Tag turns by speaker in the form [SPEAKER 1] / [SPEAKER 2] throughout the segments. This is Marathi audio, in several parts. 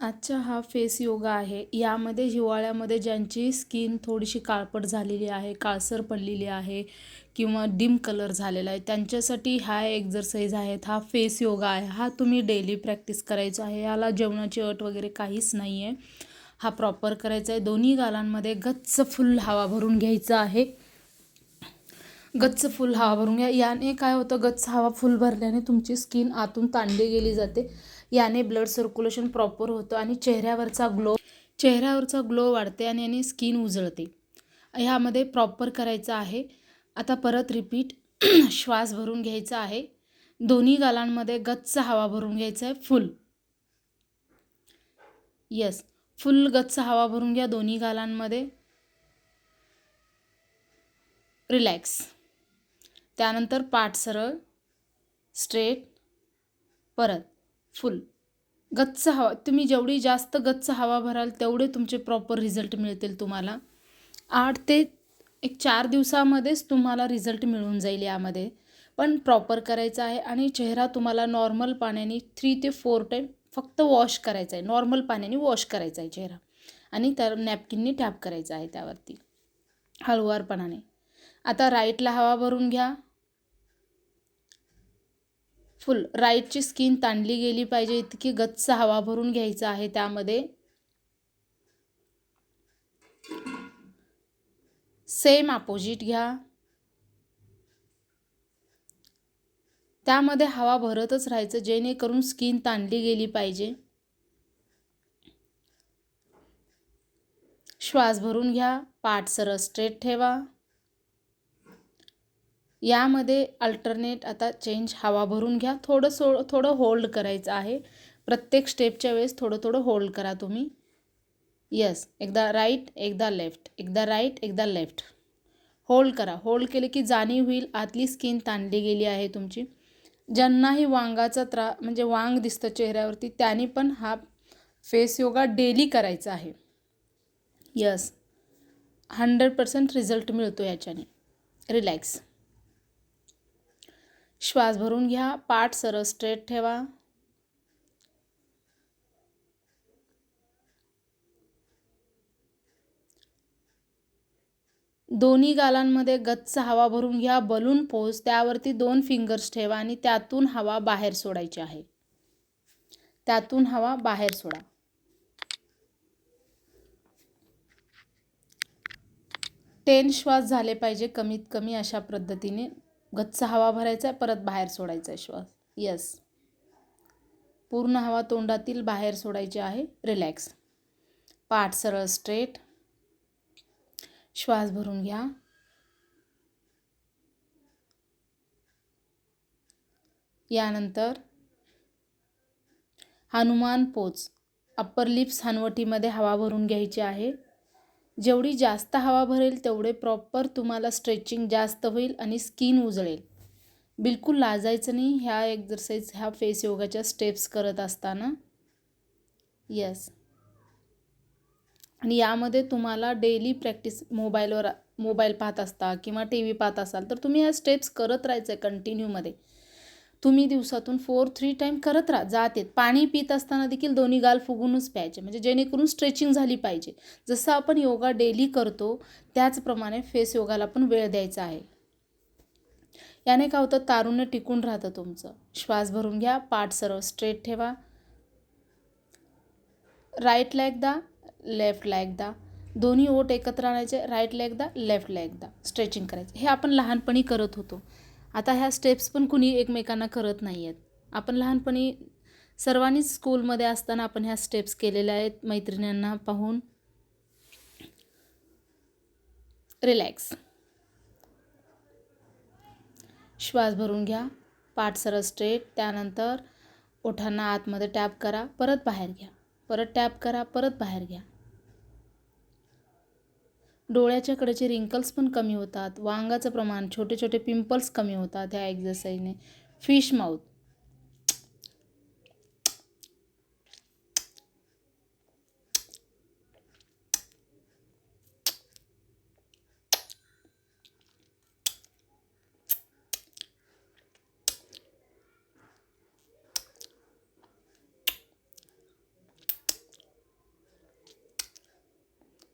[SPEAKER 1] आजचा हा फेस योगा आहे. यामध्ये हिवाळ्यामध्ये ज्यांची स्किन थोडीशी काळपट झालेली आहे काळसर पडलेली आहे किंवा डिम कलर झालेला आहे त्यांच्यासाठी हा एक्झरसाईज आहेत हा फेस योगा आहे हा तुम्ही डेली प्रॅक्टिस करायचा आहे. याला जेवणाची अट वगैरे काहीच नाही आहे हा प्रॉपर करायचा आहे. दोन्ही गालांमध्ये गच्च फुल हवा भरून घ्यायचं आहे. गच्च फुल हवा भरून घ्या. याने काय होतं? गच्च हवा फुल भरल्याने तुमची स्किन आतून ताणली गेली जाते. याने ब्लड सर्क्युलेशन प्रॉपर होतं आणि चेहऱ्यावरचा ग्लो चेहऱ्यावरचा ग्लो वाढते आणि याने स्किन उजळते. ह्यामध्ये प्रॉपर करायचं आहे. आता परत रिपीट श्वास भरून घ्यायचा आहे. दोन्ही गालांमध्ये गच्च हवा भरून घ्यायचं आहे. फुल. यस फुल गच्च हवा भरून घ्या दोन्ही गालांमध्ये. रिलॅक्स त्यानंतर पाठ सरळ. स्ट्रेट परत. फुल गच्च हवा तुम्ही जेवढी जास्त गच्च हवा भराल तेवढे तुमचे प्रॉपर रिझल्ट मिळतील तुम्हाला. आठ ते एक चार दिवसामध्येच तुम्हाला रिझल्ट मिळून जाईल यामध्ये. पण प्रॉपर करायचं आहे आणि चेहरा तुम्हाला नॉर्मल पाण्याने थ्री ते फोर टाईम फक्त वॉश करायचा आहे. नॉर्मल पाण्याने वॉश करायचा आहे चेहरा. आणि त्या नॅपकिननी टॅप करायचा आहे त्यावरती. हळुवारपणाने. आता राईटला हवा भरून घ्या. फुल राईटची स्किन ताणली गेली पाहिजे इतकी गच्च हवा भरून घ्यायचा आहे त्यामध्ये. सेम अपोजिट घ्या. त्यामध्ये हवा भरतच राहायचं जेणेकरून स्किन ताणली गेली पाहिजे. श्वास भरून घ्या पाठ सरळ स्ट्रेट ठेवा. यामध्ये अल्टरनेट आता चेंज हवा भरून घ्या. थोडं सो थोडं होल्ड करायचं आहे. प्रत्येक स्टेपच्या वेळेस थोडं थोडं होल्ड करा तुम्ही. यस एकदा राईट एकदा लेफ्ट एकदा राईट एकदा लेफ्ट होल्ड करा. होल्ड केले की जाणीव होईल. आतली स्किन ताणली गेली आहे तुमची. ज्यांनाही वांगाचा त्रा म्हणजे वांग दिसतं चेहऱ्यावरती त्यांनी पण हा फेस योगा डेली करायचा आहे. यस हंड्रेड पर्सेंट रिझल्ट मिळतो याच्याने. रिलॅक्स श्वास भरून घ्या पाठ सरळ स्ट्रेट ठेवा. दोन्ही गालांमध्ये गच्च हवा भरून घ्या बलून पोज त्यावरती दोन फिंगर्स ठेवा आणि त्यातून हवा बाहेर सोडायची आहे. त्यातून हवा बाहेर सोडा. टेन श्वास झाले पाहिजे कमीत कमी अशा पद्धतीने. गच्च हवा भरायचा आहे परत बाहेर सोडायचा आहे श्वास. यस पूर्ण हवा तोंडातील बाहेर सोडायची आहे. रिलॅक्स पाठ सरळ स्ट्रेट श्वास भरून घ्या. यानंतर हनुमान पोच. अप्पर लिप्स हनवटीमध्ये हवा भरून घ्यायची आहे. जेवढी जास्त हवा भरेल तेवढे प्रॉपर तुम्हाला स्ट्रेचिंग जास्त होईल आणि स्किन उजळेल. बिलकुल लाजायचं नाही ह्या एक्झरसाईज ह्या फेस योगाच्या स्टेप्स करत असताना. यस आणि यामध्ये तुम्हाला डेली प्रॅक्टिस मोबाईलवर मोबाईल पाहत असता किंवा टी व्ही पाहत असाल तर तुम्ही ह्या स्टेप्स करत राहायचं आहे कंटिन्यूमध्ये तुम्ही दिवसातून फोर थ्री टाईम करत राहा जाते पाणी पित असताना देखील दोन्ही गाल फुगूनच प्यायचे. म्हणजे जेणेकरून स्ट्रेचिंग झाली पाहिजे. जसं आपण योगा डेली करतो त्याचप्रमाणे फेस योगाला पण वेळ द्यायचा आहे. याने काय होतं? तारुण्य टिकून राहतं तुमचं. श्वास भरून घ्या पाठ सरळ स्ट्रेट ठेवा. राईटला एकदा लेफ्टला एकदा दोन्ही ओट एकत्र आणायचे राईटला एकदा लेफ्टला एकदा स्ट्रेचिंग करायचं. हे आपण लहानपणी करत होतो. आता ह्या स्टेप्स पण कुणी एकमेकांना करत नाही आहेत आपण लहानपणी सर्वांनीच स्कूलमध्ये असताना आपण ह्या स्टेप्स केलेल्या आहेत. मैत्रिणींना पाहून रिलॅक्स श्वास भरून घ्या. पाठ सरळ स्ट्रेट त्यानंतर ओठांना आतमध्ये टॅप करा. परत बाहेर घ्या. परत टॅप करा. परत बाहेर घ्या. डोळ्याच्या कडेचे रिंकल्स पण कमी होतात. वांगाचं प्रमाण छोटे छोटे पिंपल्स कमी होतात ह्या एक्झरसाईजने फिश माउथ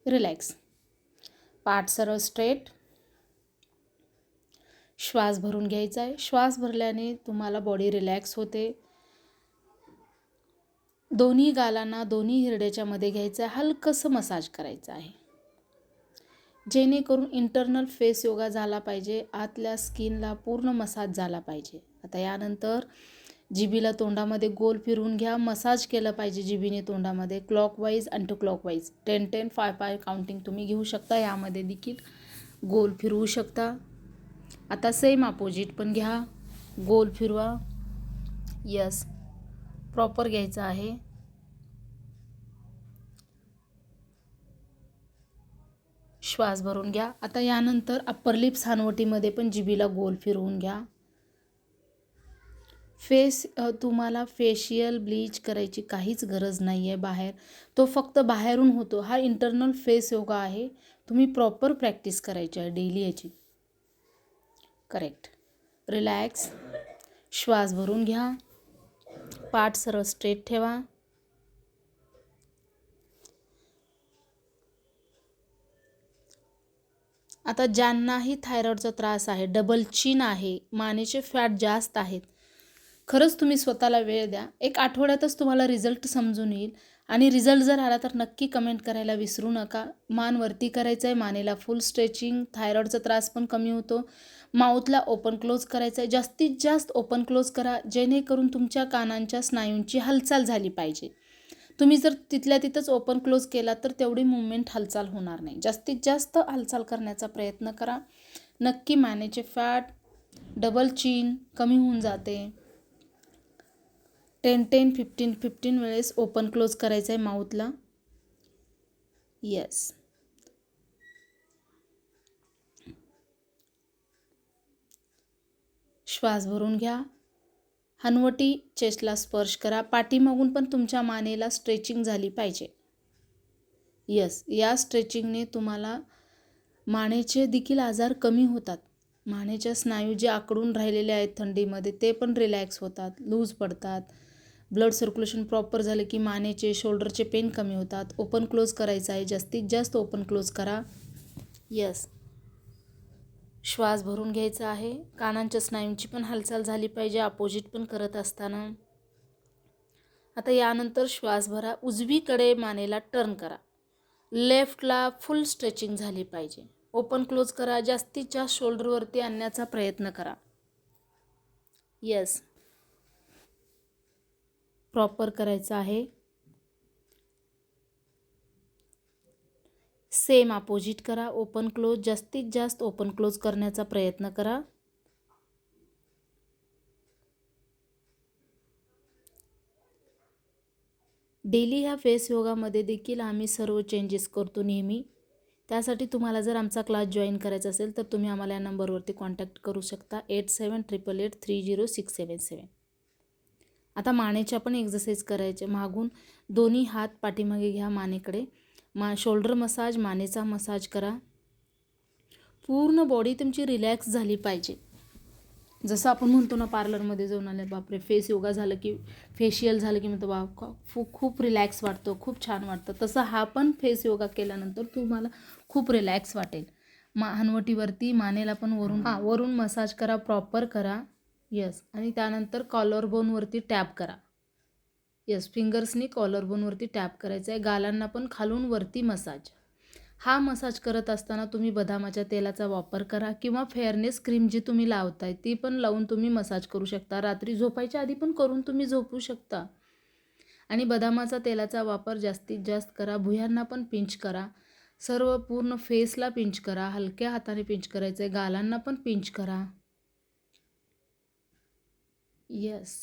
[SPEAKER 1] रिलॅक्स पाठ सरळ स्ट्रेट श्वास भरून घ्यायचा आहे. श्वास भरल्याने तुम्हाला बॉडी रिलॅक्स होते. दोन्ही गालांना दोन्ही हिरड्याच्या मध्ये घ्यायचं आहे. हलकंसं मसाज करायचं आहे. जेणेकरून इंटरनल फेस योगा झाला पाहिजे. आतल्या स्किनला पूर्ण मसाज झाला पाहिजे. आता यानंतर जिबीला तोंडामध्ये गोल फिरवून घ्या. मसाज केलं पाहिजे जिबीने तोंडामध्ये. Clockwise anti clockwise ten ten five five counting तुम्ही घेऊ शकता. यामध्ये देखील गोल फिरवू शकता. आता सेम अपोजिट पण घ्या. गोल फिरवा. यस प्रॉपर घ्यायचं आहे. श्वास भरून घ्या. आता यानंतर अप्पर लिप्स हानवटीमध्ये पण जिबीला गोल फिरवून घ्या. फेस तुम्हाला फेशियल ब्लीच करायची काहीच गरज नाही आहे बाहेर. तो फक्त बाहेरून होतो. हा इंटरनल फेस योगा आहे. तुम्ही प्रॉपर प्रॅक्टिस करायची आहे डेली याची. करेक्ट रिलॅक्स श्वास भरून घ्या. पाठ सरळ स्ट्रेट ठेवा. आता ज्यांनाही थायरॉईडचा त्रास आहे डबल चीन आहे मानेचे फॅट जास्त आहेत खरंच तुम्ही स्वतःला वेळ द्या. एक आठवड्यातच तुम्हाला रिझल्ट समजून येईल. आणि रिझल्ट जर आला तर नक्की कमेंट करायला विसरू नका. मान वरती करायचं आहे मानेला फुल स्ट्रेचिंग थायरॉईडचा त्रास पण कमी होतो. माऊथला ओपन क्लोज करायचं आहे जास्तीत जास्त ओपन क्लोज करा जेणेकरून तुमच्या कानांच्या स्नायूंची हालचाल झाली पाहिजे. तुम्ही जर तिथल्या तिथंच ओपन क्लोज केला तर तेवढी मुवमेंट हालचाल होणार नाही. जास्तीत जास्त हालचाल करण्याचा प्रयत्न करा. नक्की मानेचे फॅट डबल चीन कमी होऊन जाते. टेन टेन फिफ्टीन फिफ्टीन वेळेस ओपन क्लोज करायचं आहे माऊथला. येस श्वास भरून घ्या. हनवटी चेस्टला स्पर्श करा. पाठीमागून पण तुमच्या मानेला स्ट्रेचिंग झाली पाहिजे. यस या स्ट्रेचिंगने तुम्हाला मानेचे देखील आजार कमी होतात. मानेच्या स्नायू जे आकडून राहिलेले आहेत थंडीमध्ये ते पण रिलॅक्स होतात लूज पडतात. ब्लड सर्क्युलेशन प्रॉपर झालं की मानेचे शोल्डरचे पेन कमी होतात. ओपन क्लोज करायचं आहे. जास्तीत जास्त ओपन क्लोज करा. यस. श्वास भरून घ्यायचा आहे. कानांच्या स्नायूंची पण हालचाल झाली पाहिजे. अपोजिट पण करत असताना. आता यानंतर श्वास भरा. उजवीकडे मानेला टर्न करा. लेफ्टला फुल स्ट्रेचिंग झाली पाहिजे. ओपन क्लोज करा. जास्तीत जास्त शोल्डरवरती आणण्याचा प्रयत्न करा. येस. प्रॉपर करायचं आहे. सेम अपोजिट करा. ओपन क्लोज जास्तीत जास्त ओपन क्लोज करण्याचा प्रयत्न करा. डेली ह्या फेस योगामध्ये देखील आम्ही सर्व चेंजेस करतो नेहमी. त्यासाठी तुम्हाला जर आमचा क्लास जॉईन करायचा असेल तर तुम्ही आम्हाला या नंबरवरती कॉन्टॅक्ट करू शकता. Eight seven triple eight three zero six seven seven आता मानेच्या पण एक्झरसाईज करायचे. मागून दोन्ही हात पाठीमागे घ्या मानेकडे. मा शोल्डर मसाज मानेचा मसाज करा. पूर्ण बॉडी तुमची रिलॅक्स झाली पाहिजे. जसं आपण म्हणतो ना पार्लरमध्ये जाऊन आले बापरे फेस योगा झालं की फेशियल झालं की म्हणतो बाप खूप खूप रिलॅक्स वाटतो खूप छान वाटतं. तसं हा पण फेस योगा केल्यानंतर तुम्हाला खूप रिलॅक्स वाटेल. मा हनवटीवरती मानेला पण वरून हां वरून मसाज करा प्रॉपर करा. यस आणि त्यानंतर कॉलर बोनवरती टॅप करा. यस फिंगर्सनी कॉलर बोनवरती टॅप करायचं आहे. गालांना पण खालून वरती मसाज हा मसाज करत असताना तुम्ही बदामाच्या तेलाचा वापर करा किंवा फेअरनेस क्रीम जी तुम्ही लावताय ती पण लावून तुम्ही मसाज करू शकता. रात्री झोपायच्या आधी पण करून तुम्ही झोपू शकता. आणि बदामाचा तेलाचा वापर जास्तीत जास्त करा. भुयांना पण पिंच करा. सर्व पूर्ण फेसला पिंच करा. हलक्या हाताने पिंच करायचं आहे गालांना पण पिंच करा. येस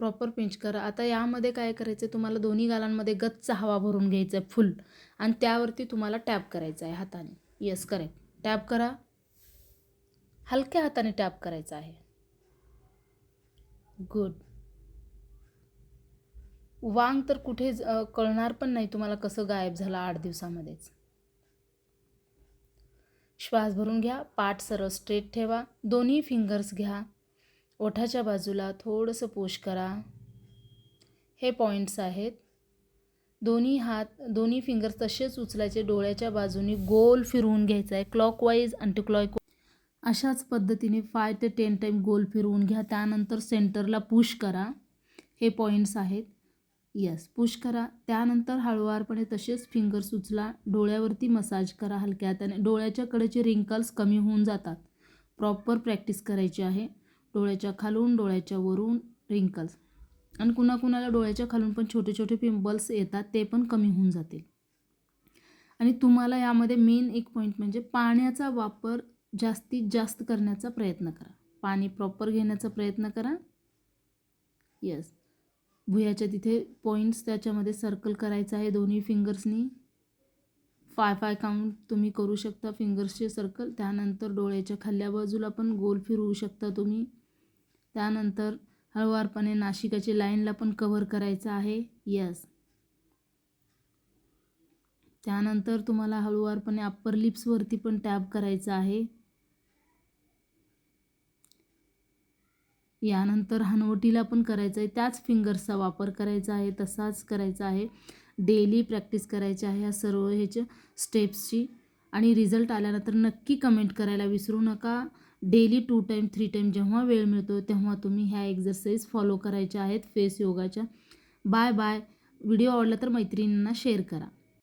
[SPEAKER 1] प्रॉपर पिंच करा. आता यामध्ये काय करायचं आहे तुम्हाला दोन्ही गालांमध्ये गच्च हवा भरून घ्यायचं आहे फुल आणि त्यावरती तुम्हाला टॅप करायचं आहे हाताने. येस करेक्ट टॅप करा. हलक्या हाताने टॅप करायचा आहे. गुड वांग तर कुठे कळणार पण नाही तुम्हाला कसं गायब झालं आठ दिवसामध्येच. श्वास भरून घ्या. पाठ सरळ स्ट्रेट ठेवा. दोन्ही फिंगर्स घ्या. ओठाच्या बाजूला थोडंसं पुश करा. हे पॉईंट्स आहेत. दोन्ही हात दोन्ही फिंगर्स तसेच उचलायचे. डोळ्याच्या बाजूनी गोल फिरवून घ्यायचं आहे क्लॉकवाईज अँटी क्लॉक अशाच पद्धतीने फाय ते टेन टाईम गोल फिरवून घ्या. त्यानंतर सेंटरला पुश करा. हे पॉईंट्स आहेत. यस पुश करा. त्यानंतर हळुवारपणे तसेच फिंगर्स उचला. डोळ्यावरती मसाज करा हलक्या हाताने डोळ्याच्याकडेचे रिंकल्स कमी होऊन जातात. प्रॉपर प्रॅक्टिस करायची आहे. डोळ्याच्या खालून डोळ्याच्या वरून रिंकल्स आणि कुणाकुणाला डोळ्याच्या खालून पण छोटे छोटे पिंपल्स येतात ते पण कमी होऊन जातील. आणि तुम्हाला यामध्ये मेन एक पॉईंट म्हणजे पाण्याचा वापर जास्तीत जास्त करण्याचा प्रयत्न करा. पाणी प्रॉपर घेण्याचा प्रयत्न करा. येस भुयाच्या तिथे पॉईंट्स त्याच्यामध्ये सर्कल करायचं आहे दोन्ही फिंगर्सनी फाय फाय काउंट तुम्ही करू शकता फिंगर्सचे सर्कल त्यानंतर डोळ्याच्या खाल्ल्या बाजूला पण गोल फिरवू शकता तुम्ही. त्यानंतर हळुवारपणे नाशिकाची लाईनला पण कव्हर करायचं आहे. यस त्यानंतर तुम्हाला हळुवारपणे अप्पर लिप्सवरती पण टॅप करायचं आहे. यानंतर हनवटीला पण करायचं आहे. त्याच फिंगर्सचा वापर करायचा आहे. तसाच करायचा आहे. डेली प्रॅक्टिस करायची आहे. ह्या सर्व ह्याच्या स्टेप्सची आणि रिझल्ट आल्यानंतर नक्की कमेंट करायला विसरू नका. Daily two time three time जेव्हा वेळ मिळतो तेव्हा तुम्ही ह्या एक्झरसाईज फॉलो करायच्या आहेत फेस योगाच्या बाय बाय व्हिडिओ आवडला तर मैत्रिणींना शेअर करा.